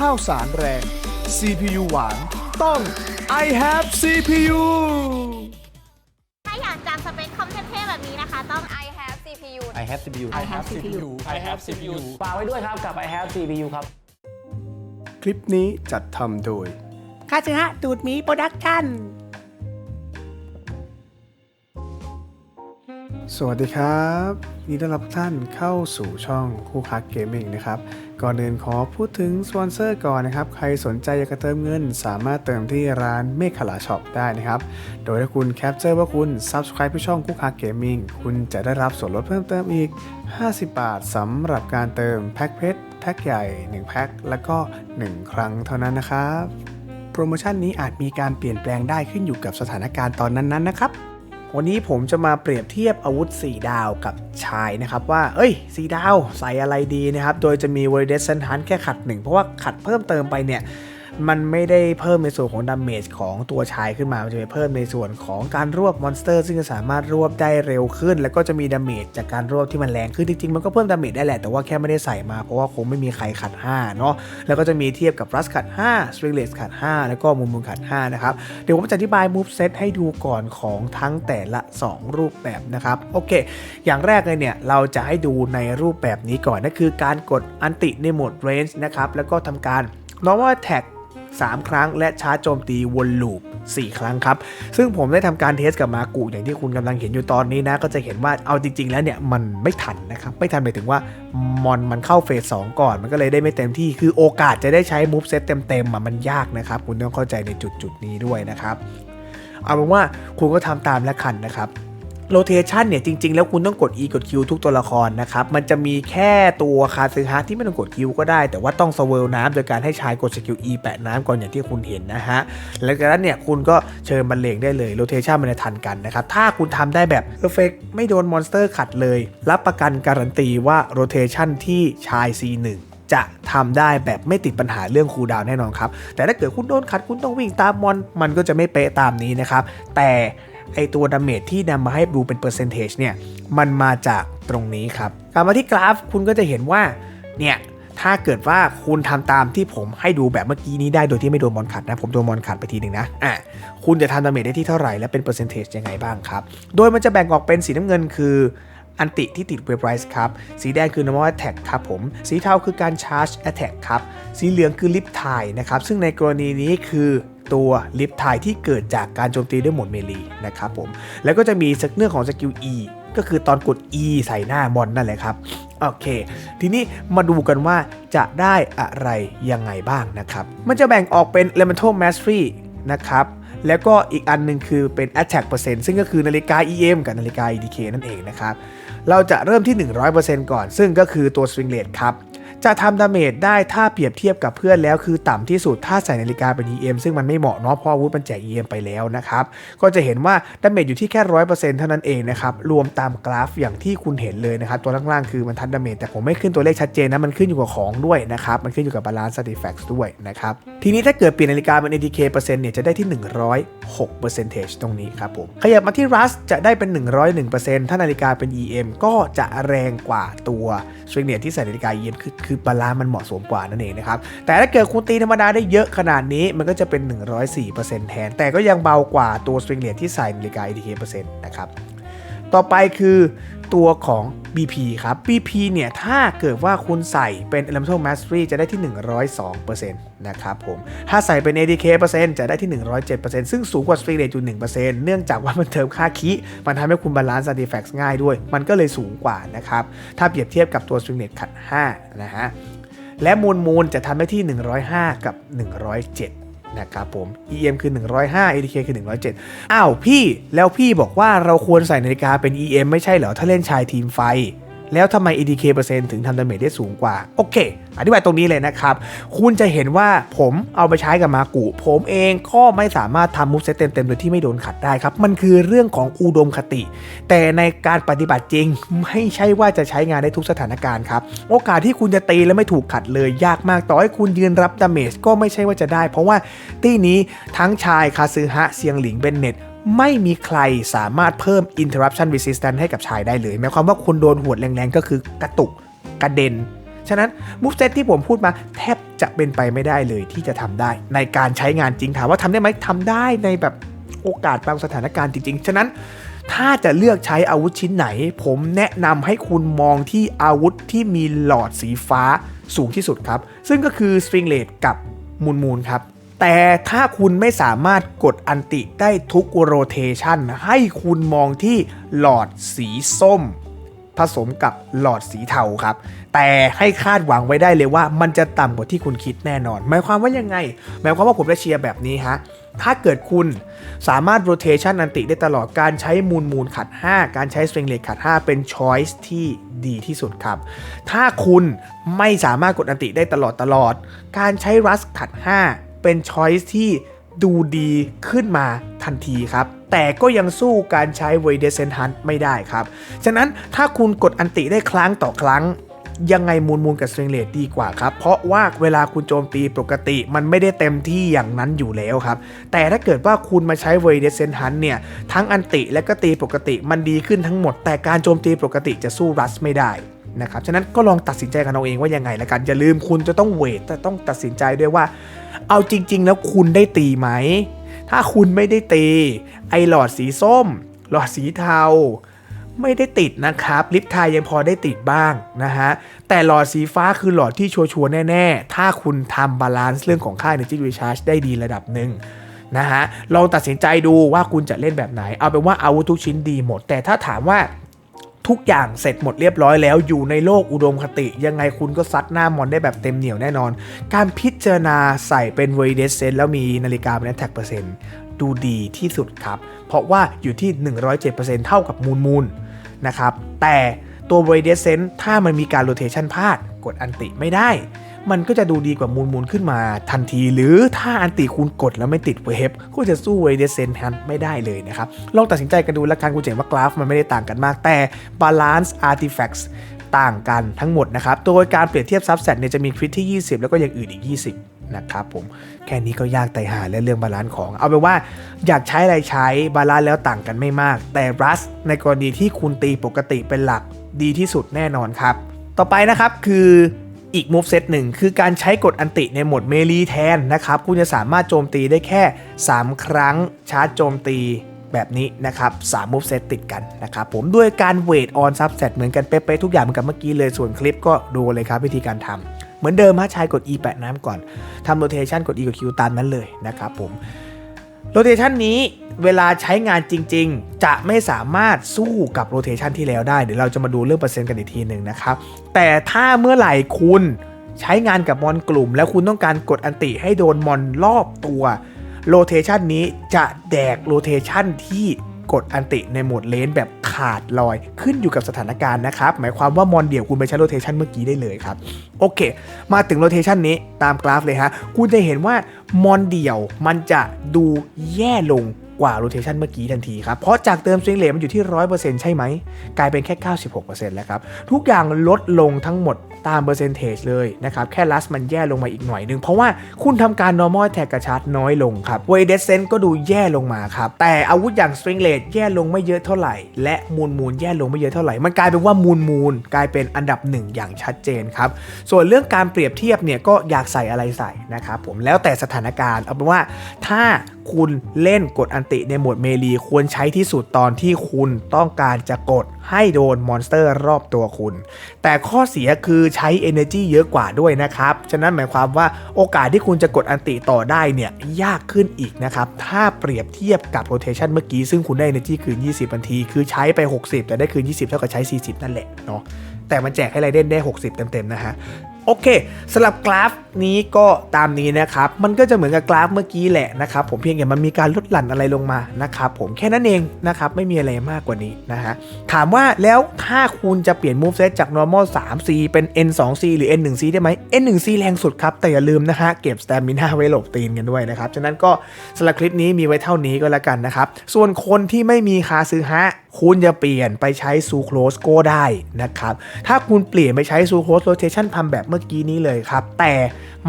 ห้าวสารแรง CPU หวานต้อง I have CPU ถ้าอยากจำสเปคคอมเท่ๆแบบนี้นะคะ ต้อง I have CPU I have CPU I have CPU I have CPU ฝากไว้ด้วยครับกับ I have CPU ครับ คลิปนี้จัดทำโดย คาซึฮะดูดหมีโปรดักชั่น สวัสดีครับยินดีต้อนรับทุกท่านเข้าสู่ช่องคู่คักเกมมิ่งนะครับ ก่อนอื่นขอพูดถึงสปอนเซอร์ก่อนนะครับ ใครสนใจอยากจะเติมเงิน สามารถเติมที่ร้านเมฆขลาช็อปได้นะครับ โดยถ้าคุณแคปเจอร์ว่าคุณ Subscribe ที่ช่องคู่คักเกมมิ่งคุณจะได้รับส่วนลดเพิ่มเติมอีก 50 บาทสำหรับการเติมแพ็คเพชรแพ็คใหญ่ 1 แพ็คแล้วก็ 1 ครั้งเท่านั้นนะครับ โปรโมชั่นนี้อาจมีการเปลี่ยนแปลงได้ขึ้นอยู่กับสถานการณ์ตอนนั้นๆนะครับ วันนี้ผมจะมาเปรียบเทียบอาวุธ 4 ดาวกับชายนะครับว่า เอ้ย 4 ดาวใส่อะไรดีนะครับ โดยจะมี v a l i d a t i o n Hunt แค่ขัดหนึ่งเพราะว่าขัดเพิ่มเติมไปเนี่ย มันไม่ได้เพิ่มในส่วนของดาเมจของตัวชายขึ้นมา มันจะไปเพิ่มในส่วนของการรวบมอนสเตอร์ ซึ่งจะสามารถรวบได้เร็วขึ้น แล้วก็จะมีดาเมจจากการรวบที่มันแรงขึ้นจริงๆ มันก็เพิ่มดาเมจได้แหละ แต่ว่าแค่ไม่ได้ใส่มา เพราะว่าคงไม่มีใครขัด 5 เนาะแล้วก็จะมีเทียบกับรัสขัด5 s t r i n g l e s s ขัด 5 แล้วก็มุมมุมขัด 5 นะครับ เดี๋ยวผมจะอธิบาย move set ให้ดูก่อนของทั้งแต่ละ 2 รูปแบบนะครับ โอเค อย่างแรกเลยเนี่ย เราจะให้ดูในรูปแบบนี้ก่อนนั่นคือการกดอันติในโหมด range นะครับ แล้วก็ทำการ normal attack 3 ครั้ง และชาร์จโจมตีวนลูป 4 ครั้งครับ ซึ่งผมได้ทำการเทสกับมากูอย่างที่คุณกำลังเห็นอยู่ตอนนี้นะ ก็จะเห็นว่าเอาจริง ๆ แล้วเนี่ย มันไม่ทันนะครับ ไม่ทันหมายถึงว่ามอนมันเข้าเฟส2ก่อน มันก็เลยได้ไม่เต็มที่ คือโอกาสจะได้ใช้มูฟเซตเต็มๆอะมันยากนะครับ คุณต้องเข้าใจในจุดๆนี้ด้วยนะครับ เอาเป็นว่าคุณก็ทำตามและคันนะครับ โรเทชันเนี่ยจริง ๆ แล้วคุณต้องกด E กด Q ทุกตัวละครนะครับ มันจะมีแค่ตัวคาซึฮะที่ไม่ต้องกด Q ก็ได้ แต่ว่าต้องสเวลน้ำโดยการให้ชายกดสกิล E แปะน้ำก่อนอย่างที่คุณเห็นนะฮะ แล้วจากนั้นเนี่ยคุณก็เชิญบรรเลงได้เลยโรเทชันมันจะทันกันนะครับ ถ้าคุณทำได้แบบเอร์เฟกไม่โดนมอนสเตอร์ขัดเลย รับประกันการันตีว่าโรเทชันที่ชาย C1 จะทำได้แบบไม่ติดปัญหาเรื่องคูดาวแน่นอนครับ แต่ถ้าเกิดคุณโดนขัดคุณต้องวิ่งตามมอน มันก็จะไม่เป๊ะตามนี้นะครับ แต่ ไอตัวดาเมจที่นำมาให้ดูเป็นเปอร์เซนเทจเนี่ยมันมาจากตรงนี้ครับกลับมาที่กราฟคุณก็จะเห็นว่าเนี่ยถ้าเกิดว่าคุณทำตามที่ผมให้ดูแบบเมื่อกี้นี้ได้โดยที่ไม่โดนมอนขัดนะ ผมโดนมอนขัดไปทีหนึ่งนะอะคุณจะทำดาเมจได้ที่เท่าไหร่และเป็นเปอร์เซนเทจยังไงบ้างครับ โดยมันจะแบ่งออกเป็นสีน้ำเงินคืออันติที่ติดเว b ไรส์ครับ สีแดงคือ normal attack ครับผม สีเทาคือการ charge attack ครับ สีเหลืองคือ lip tie นะครับ ซึ่งในกรณีนี้คือ ตัว lip tie ที่เกิดจากการโจมตีด้วยหมดเมลีนะครับผม แล้วก็จะมีสักเรื่องของสกิล E ก็คือตอนกด E ใส่หน้ามอนนั่นแหละครับ โอเค ทีนี้มาดูกันว่าจะได้อะไรยังไงบ้างนะครับ มันจะแบ่งออกเป็น elemental mastery นะครับแล้วก็อีกอันหนึงคือเป็น attack percent ซึ่งก็คือนาฬิกา EM กับนาฬิกา EDK นั่นเองนะครับ เราจะเริ่มที่ 100%ก่อน ซึ่งก็คือตัว string rate ครับ จะทำดาเมจได้ถ้าเปรียบเทียบกับเพื่อนแล้วคือต่ำที่สุดถ้าใส่นาฬิกาเป็น EM ซึ่งมันไม่เหมาะเนาะเพราะอาวุธมันแจก EM ไปแล้วนะครับ ก็จะเห็นว่าดาเมจอยู่ที่แค่100%เปอร์เซ็นต์เท่านั้นเองนะครับ รวมตามกราฟอย่างที่คุณเห็นเลยนะครับ ตัวล่างๆคือมันทัดดาเมจแต่ผมไม่ขึ้นตัวเลขชัดเจนนะมันขึ้นอยู่กับของด้วยนะครับ มันขึ้นอยู่กับบาลานซ์ artifacts ด้วยนะครับ ทีนี้ถ้าเกิดเปลี่ยนนาฬิกาเป็น ADK เปอร์เซ็นต์เนี่ยจะได้ที่ 106 percentage ตรงนี้ครับผมขยับมาที่ Rust จะได้เป็น 101%ถ้านาฬิกาเป็น EM ก็จะแรงกว่าตัวสตริงเนียที่ใส่นาฬิกา EM คือคือบาลานซ์มันเหมาะสมกว่านั่นเองนะครับ แต่ถ้าเกิดคุณตีธรรมดาได้เยอะขนาดนี้มันก็จะเป็น 104%แทน แต่ก็ยังเบากว่าตัวสตริงเลียที่ใส่นาฬิกา ATK เปอร์เซ็นต์นะครับ ต่อไปคือตัวของ BP ครับ BP เนี่ย ถ้าเกิดว่าคุณใส่เป็น Elemental Mastery จะได้ที่ 102%นะครับผม ถ้าใส่เป็น ADK เปอร์เซ็นต์จะได้ที่ 107%ซึ่งสูงกว่า String Rate อยู่1%เนื่องจากว่ามันเติมค่าคีมันทำให้คุณบาลานซ์ Artifacts ง่ายด้วย มันก็เลยสูงกว่านะครับ ถ้าเปรียบเทียบกับตัว String Rate ขัด 5 นะฮะ และมูลมูลจะทำได้ที่ 105 กับ 107 นะครับผม EM คือ 105 ATK คือ 107 อ้าวพี่ แล้วพี่บอกว่าเราควรใส่นาฬิกาเป็น EM ไม่ใช่เหรอ ถ้าเล่นชายทีมไฟ แล้วทำไม ADK เปอร์เซ็นต์ถึงทำดาเมจได้สูงกว่า โอเค อธิบายตรงนี้เลยนะครับ คุณจะเห็นว่าผมเอาไปใช้กับมากุ ผมเองก็ไม่สามารถทำมูฟเซตเต็มๆโดยที่ไม่โดนขัดได้ครับ มันคือเรื่องของอุดมคติ แต่ในการปฏิบัติจริง ไม่ใช่ว่าจะใช้งานได้ทุกสถานการณ์ครับ โอกาสที่คุณจะตีแล้วไม่ถูกขัดเลย ยากมากต่อให้คุณยืนรับดาเมจก็ไม่ใช่ว่าจะได้ เพราะว่าตี้นี้ทั้งชายคาซึฮะเซียงหลิงเบนเน็ต ไม่มีใครสามารถเพิ่ม interruption resistance ให้กับชายได้เลยหมายความว่าคุณโดนหวดแรงๆ ก็คือกระตุกกระเด็น ฉะนั้นมูฟเซตที่ผมพูดมาแทบจะเป็นไปไม่ได้เลยที่จะทำได้ ในการใช้งานจริงถามว่าทำได้ไหมทำได้ในแบบโอกาสบางสถานการณ์จริง ๆ ฉะนั้นถ้าจะเลือกใช้อาวุธชิ้นไหน ผมแนะนำให้คุณมองที่อาวุธที่มีหลอดสีฟ้าสูงที่สุดครับ ซึ่งก็คือส t ริงเล t กับมูลมูลครับ แต่ถ้าคุณไม่สามารถกดอันติได้ทุกโรเทชันให้คุณมองที่หลอดสีส้ม ผสมกับหลอดสีเทาครับ แต่ให้คาดหวังไว้ได้เลยว่ามันจะต่ำกว่าที่คุณคิดแน่นอน หมายความว่ายังไง หมายความว่าผมจะเชียร์แบบนี้ฮะ ถ้าเกิดคุณสามารถ rotation อันติได้ตลอดการใช้มูลมูลขัด 5 การใช้ string rate ขัด 5 เป็น choice ที่ดีที่สุดครับ ถ้าคุณไม่สามารถกดอันติได้ตลอดตลอด การใช้ rust ขัด 5 เป็น choice ที่ดูดีขึ้นมาทันทีครับ แต่ก็ยังสู้การใช้ v a d e s c e n t Hunt ไม่ได้ครับ ฉะนั้นถ้าคุณกดอันติได้ครั้งต่อครั้งยังไงมูลมูลกับส t ริงเล t ดีกว่าครับ เพราะว่าเวลาคุณโจมตีปกติมันไม่ได้เต็มที่อย่างนั้นอยู่แล้วครับ แต่ถ้าเกิดว่าคุณมาใช้ v a d e s c e n t Hunt เนี่ย ทั้งอันติและก็ตีปกติมันดีขึ้นทั้งหมด แต่การโจมตีปกติจะสู้รัสไม่ได้ นะครับฉะนั้นก็ลองตัดสินใจกันเอาเองว่ายังไงละกันอย่าลืมคุณจะต้องเวทแต่ต้องตัดสินใจด้วยว่า เอาจริง ๆ แล้วคุณได้ตีไหม ถ้าคุณไม่ได้ตี ไอหลอดสีส้ม หลอดสีเทา ไม่ได้ติดนะครับลิปทายยังพอได้ติดบ้างนะฮะแต่หลอดสีฟ้าคือหลอดที่ชัวร์แน่ๆ ถ้าคุณทำบาลานซ์เรื่องของค่า Energy Recharge ได้ดีระดับหนึ่งนะฮะลองตัดสินใจดูว่าคุณจะเล่นแบบไหน เอาเป็นว่าอาวุธทุกชิ้นดีหมด แต่ถ้าถามว่า ทุกอย่างเสร็จหมดเรียบร้อยแล้ว อยู่ในโลกอุดมคติ ยังไงคุณก็ซัดหน้ามอนได้แบบเต็มเหนียวแน่นอน การพิจารณาใส่เป็น v a d e s c e n t แล้วมีนาฬิกาเป็นแท็กเปอร์เซ็นต์ดูดีที่สุดครับ เพราะว่าอยู่ที่ 107%เท่ากับมูลมูลนะครับ แต่ตัว v a d e s c e n t ถ้ามันมีการโรเทชันพลาดกดอันติไม่ได้ มันก็จะดูดีกว่ามูลมูลขึ้นมาทันทีหรือถ้าอันติคุณกดแล้วไม่ติดเวฟก็จะสู้เวเดเซนทันไม่ได้เลยนะครับ ลองตัดสินใจกันดูล้วกันคุณจะเห็นว่ากราฟมันไม่ได้ต่างกันมากแต่ Balance Artifacts ต่างกันทั้งหมดนะครับ โดยการเปรียบเทียบซับเซตเนี่ยจะมีคริตที่ 20 แล้วก็อย่างอื่นอีก 20 นะครับผม แค่นี้ก็ยากไต่หาและเรื่องบาลานซ์ของ เอาเป็นว่าอยากใช้อะไรใช้บาลานซ์แล้วต่างกันไม่มาก แต่รัสในกรณีที่คุณตีปกติเป็นหลักดีที่สุดแน่นอนครับ ต่อไปนะครับคือ อีกมูฟเซตหนึ่งคือการใช้กดอันติในโหมดเมลีแทนนะครับ คุณจะสามารถโจมตีได้แค่ 3 ครั้งชาร์จโจมตีแบบนี้นะครับ3มูฟเซตติดกันนะครับผมด้วยการเวทออนซับเซตเหมือนกันเป๊ะๆทุกอย่างเหมือนกันเมื่อกี้เลยส่วนคลิปก็ดูเลยครับวิธีการทำเหมือนเดิมฮะใช้กด E แปะน้ำก่อนทำโรเทชันกด E กด Q ตามนั้นเลยนะครับผม โรเทชันนี้เวลาใช้งานจริง ๆ จะไม่สามารถสู้กับโรเทชันที่แล้วได้ เดี๋ยวเราจะมาดูเรื่องเปอร์เซ็นต์กันอีกทีหนึ่งนะครับ แต่ถ้าเมื่อไหร่คุณใช้งานกับมอนกลุ่ม แล้วคุณต้องการกดอันติให้โดนมอนรอบตัวโรเทชันนี้จะแดกโรเทชันที่กดอันติในโหมดเลนแบบขาดลอยขึ้นอยู่กับสถานการณ์นะครับ หมายความว่ามอนเดี่ยวคุณไปใช้โรเทชันเมื่อกี้ได้เลยครับ โอเค มาถึงโรเทชันนี้ตามกราฟเลยฮะ คุณจะเห็นว่า มอนเดี่ยวมันจะดูแย่ลง กว่าโรเทชันเมื่อกี้ทันทีครับ เพราะจากเติมสตริงเลมันอยู่ที่ 100%ใช่ไหม กลายเป็นแค่ 96%แล้วครับ ทุกอย่างลดลงทั้งหมดตามเปอร์เซนเทจเลยนะครับ แค่ลัสมันแย่ลงมาอีกหน่อยนึง เพราะว่าคุณทำการ normal attack กระชัดน้อยลงครับ w a y d e s c e n t ก็ดูแย่ลงมาครับ แต่อาวุธอย่าง string rate แย่ลงไม่เยอะเท่าไหร่ และมูลมูลแย่ลงไม่เยอะเท่าไหร่ มันกลายเป็นว่ามูลมูลกลายเป็นอันดับหนึ่งอย่างชัดเจนครับ ส่วนเรื่องการเปรียบเทียบเนี่ยก็อยากใส่อะไรใส่นะครับผมแล้วแต่สถานการณ์เอาเป็นว่าถ้า คุณเล่นกดอันติในโหมดเมลีควรใช้ที่สุดตอนที่คุณต้องการจะกดให้โดนมอนสเตอร์รอบตัวคุณ แต่ข้อเสียคือใช้ Energy เยอะกว่าด้วยนะครับ ฉะนั้นหมายความว่าโอกาสที่คุณจะกดอันติต่อได้เนี่ยยากขึ้นอีกนะครับ ถ้าเปรียบเทียบกับ rotation เมื่อกี้ซึ่งคุณได้ Energy คืน 20นาที คือใช้ไป 60 แต่ได้คืน 20 เท่ากับใช้ 40 นั่นแหละเนาะแต่มันแจกให้ไรเด่นได้ 60 เต็มๆนะฮะ โอเคสำหรับกราฟนี้ก็ตามนี้นะครับ มันก็จะเหมือนกับกราฟเมื่อกี้แหละนะครับ ผมเพียงแต่มันมีการลดหลั่นอะไรลงมานะครับผมแค่นั้นเองนะครับไม่มีอะไรมากกว่านี้นะฮะถามว่าแล้วถ้าคุณจะเปลี่ยน move set จาก normal 3C เป็น N2C หรือ N1C ได้ไหม N1C แรงสุดครับ แต่อย่าลืมนะฮะเก็บ stamina ไว้หลบตีนกันด้วยนะครับ ฉะนั้นก็สำหรับคลิปนี้มีไว้เท่านี้ก็แล้วกันนะครับ ส่วนคนที่ไม่มีคาซื้อฮะคุณจะเปลี่ยนไปใช้ซูโครสก็ได้นะครับถ้าคุณเปลี่ยนไปใช้ซูโครสโรเทชันพัมแบบเมื่อกี้นี้เลยครับ แต่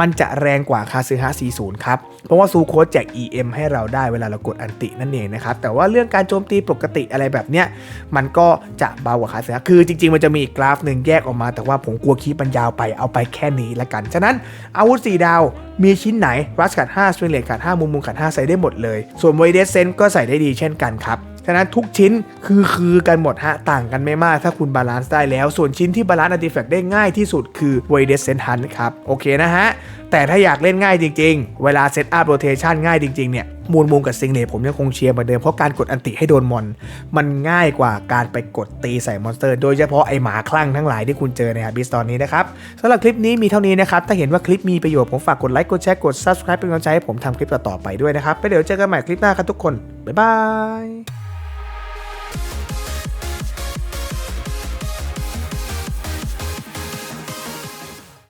มันจะแรงกว่าคาซึฮะ40 ครับ เพราะว่าซูโคสแจก EM ให้เราได้เวลาเรากดอันตินั่นเองนะครับ แต่ว่าเรื่องการโจมตีปกติอะไรแบบเนี้ย มันก็จะเบากว่าคาซึฮะคือจริง ๆ มันจะมีกราฟหนึ่งแยกออกมา แต่ว่าผมกลัวคลิปมันยาวไปเอาไปแค่นี้ละกัน ฉะนั้นอาวุธ 4 ดาวมีชิ้นไหนรัสกัด5สเปนเลตกัด5มุมมุมกัด5ใส่ได้หมดเลย ส่วนไวเดสเซนก็ใส่ได้ดีเช่นกันครับ ฉะนั้นทุกชิ้นคือคือกันหมดฮะต่างกันไม่มากถ้าคุณบาลานซ์ได้แล้ว ส่วนชิ้นที่บาลานซ์อัติแฟกได้ง่ายที่สุดคือ v o i d e s c e n t Hunt ครับโอเคนะฮะแต่ถ้าอยากเล่นง่ายจริงๆ เวลาเซตอัพโรเทชันง่ายจริงๆเนี่ยมูลมุมกับซิงเลผมยังคงเชียร์เหมือนเดิม เพราะการกดอันติให้โดนมอน มันง่ายกว่าการไปกดตีใส่มอนสเตอร์ โดยเฉพาะไอหมาคลั่งทั้งหลายที่คุณเจอในฮับบิสตอนนี้นะครับสำหรับคลิปนี้มีเท่านี้นะครับ ถ้าเห็นว่าคลิปมีประโยชน์ผมฝากกดไลค์กดแชร์กด subscribe เป็นกำลังใจให้ผมทำคลิปต่อๆไปด้วยนะครับแล้วเดี๋ยวเจอกันใหม่คลิปหน้าครับทุกคนบ๊ายบาย